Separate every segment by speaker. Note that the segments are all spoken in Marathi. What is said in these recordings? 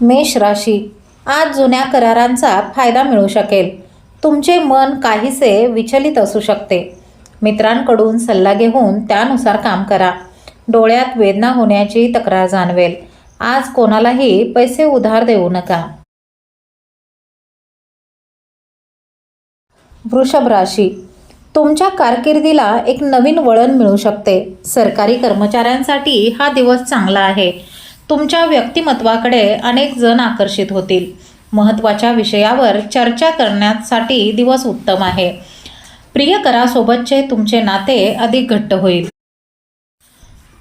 Speaker 1: मेष राशी. आज जुन्या करारांचा फायदा मिळू शकेल. तुमचे मन काहीसे विचलित असू शकते. मित्रांकडून सल्ला घेऊन त्यानुसार काम करा. डोळ्यात वेदना होण्याची तक्रार जाणवेल. आज कोणालाही पैसे उधार देऊ नका. वृषभ राशी. तुमच्या कारकिर्दीला एक नवीन वळण मिळू शकते. सरकारी कर्मचाऱ्यांसाठी हा दिवस चांगला आहे. तुमच्या व्यक्तिमत्वाकडे अनेक जण आकर्षित होतील. महत्त्वाच्या विषयावर चर्चा करण्यासाठी दिवस उत्तम आहे. प्रियकरासोबतचे तुमचे नाते अधिक घट्ट होईल.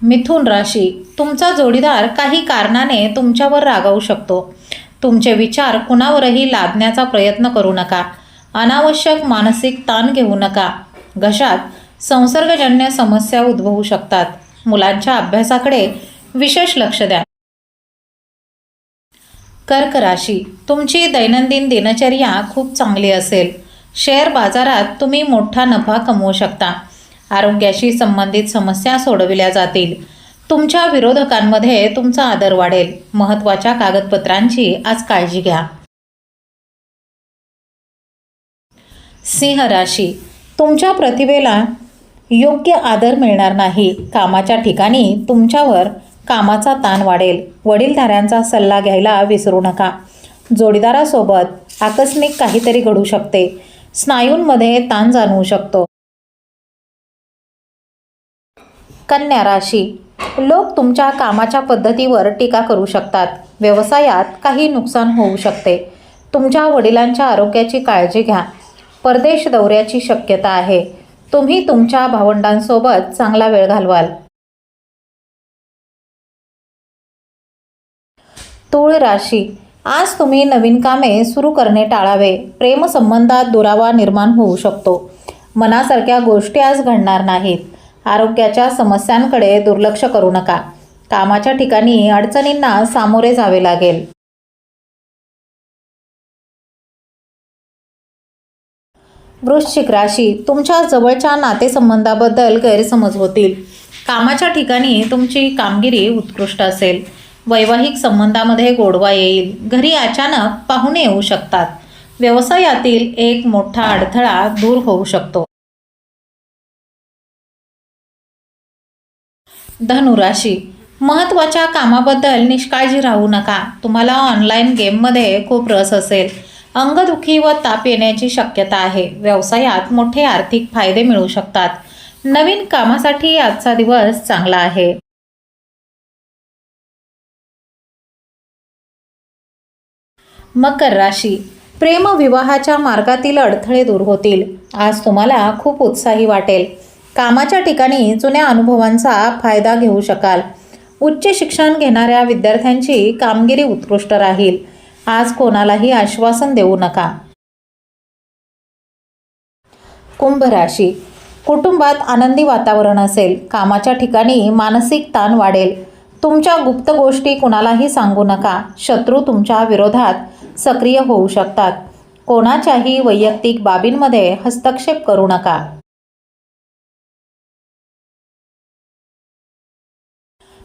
Speaker 1: मिथुन राशी तुमचा जोडीदार काही कारणाने तुमच्यावर रागावू शकतो. तुमचे विचार कुणावरही लादण्याचा प्रयत्न करू नका. अनावश्यक मानसिक ताण घेऊ नका. घशात संसर्गजन्य समस्या उद्भवू शकतात. मुलांच्या अभ्यासाकडे विशेष लक्ष द्या. कर्क राशी. तुमची दैनंदिन दिनचर्या खूप चांगली असेल. शेअर बाजारात तुम्ही मोठा नफा कमवू शकता. आरोग्याशी संबंधित समस्या सोडविल्या जातील. तुमच्या विरोधकांमध्ये तुमचा आदर वाढेल. महत्त्वाच्या कागदपत्रांची आज काळजी घ्या. सिंह राशी. तुमच्या प्रतिभेला योग्य आदर मिळणार नाही. कामाच्या ठिकाणी तुमच्यावर कामाचा ताण वाढेल. वडीलधाऱ्यांचा सल्ला घ्यायला विसरू नका. जोडीदारासोबत आकस्मिक काहीतरी घडू शकते. स्नायूंमध्ये ताण जाणवू शकतो. कन्या राशी. लोक तुमच्या कामाच्या पद्धतीवर टीका करू शकतात. व्यवसायात काही नुकसान होऊ शकते. तुमच्या वडिलांच्या आरोग्याची काळजी घ्या. परदेश दौऱ्याची शक्यता आहे. तुम्ही तुमच्या भावंडांसोबत चांगला वेळ घालवाल. तूळ राशी. आज तुम्ही नवीन कामे सुरू करणे टाळावे. प्रेमसंबंधात दुरावा निर्माण होऊ शकतो. मनासारख्या गोष्टी आज घडणार नाहीत. आरोग्याच्या समस्यांकडे दुर्लक्ष करू नका. कामाच्या ठिकाणी अडचणींना सामोरे जावे लागेल. वृश्चिक राशी. तुमच्या जवळच्या नातेसंबंधाबद्दल गैरसमज होतील. कामाच्या ठिकाणी तुमची कामगिरी उत्कृष्ट असेल. वैवाहिक संबंधामध्ये गोडवा येईल. घरी अचानक पाहुणे येऊ शकतात. व्यवसायातील एक मोठा अडथळा दूर होऊ शकतो. धनुराशी. महत्त्वाच्या कामाबद्दल निष्काळजी राहू नका. तुम्हाला ऑनलाईन गेममध्ये खूप रस असेल. अंगदुखी व ताप येण्याची शक्यता आहे. व्यवसायात मोठे आर्थिक फायदे मिळू शकतात. नवीन कामासाठी आजचा दिवस चांगला आहे. मकर राशी. प्रेम विवाहाच्या मार्गातील अडथळे दूर होतील. आज तुम्हाला खूप उत्साही वाटेल. कामाच्या ठिकाणी जुन्या अनुभवांचा फायदा घेऊ शकाल. उच्च शिक्षण घेणाऱ्या विद्यार्थ्यांची कामगिरी उत्कृष्ट राहील. आज कोणालाही आश्वासन देऊ नका. कुंभ राशी. कुटुंबात आनंदी वातावरण असेल. कामाच्या ठिकाणी मानसिक ताण वाढेल. तुमच्या गुप्त गोष्टी कुणालाही सांगू नका. शत्रू तुमच्या विरोधात सक्रिय होऊ शकतात. कोणाच्याही वैयक्तिक बाबींमध्ये हस्तक्षेप करू नका.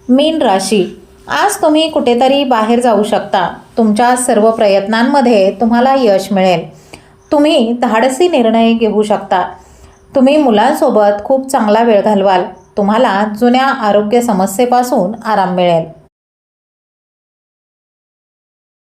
Speaker 1: मीन राशी. आज तुम्ही कुठेतरी बाहेर जाऊ शकता. तुमच्या सर्व प्रयत्नांमध्ये तुम्हाला यश मिळेल. तुम्ही धाडसी निर्णय घेऊ शकता. तुम्ही मुलांसोबत खूप चांगला वेळ घालवाल. तुम्हाला जुन्या आरोग्य समस्येपासून आराम मिळेल.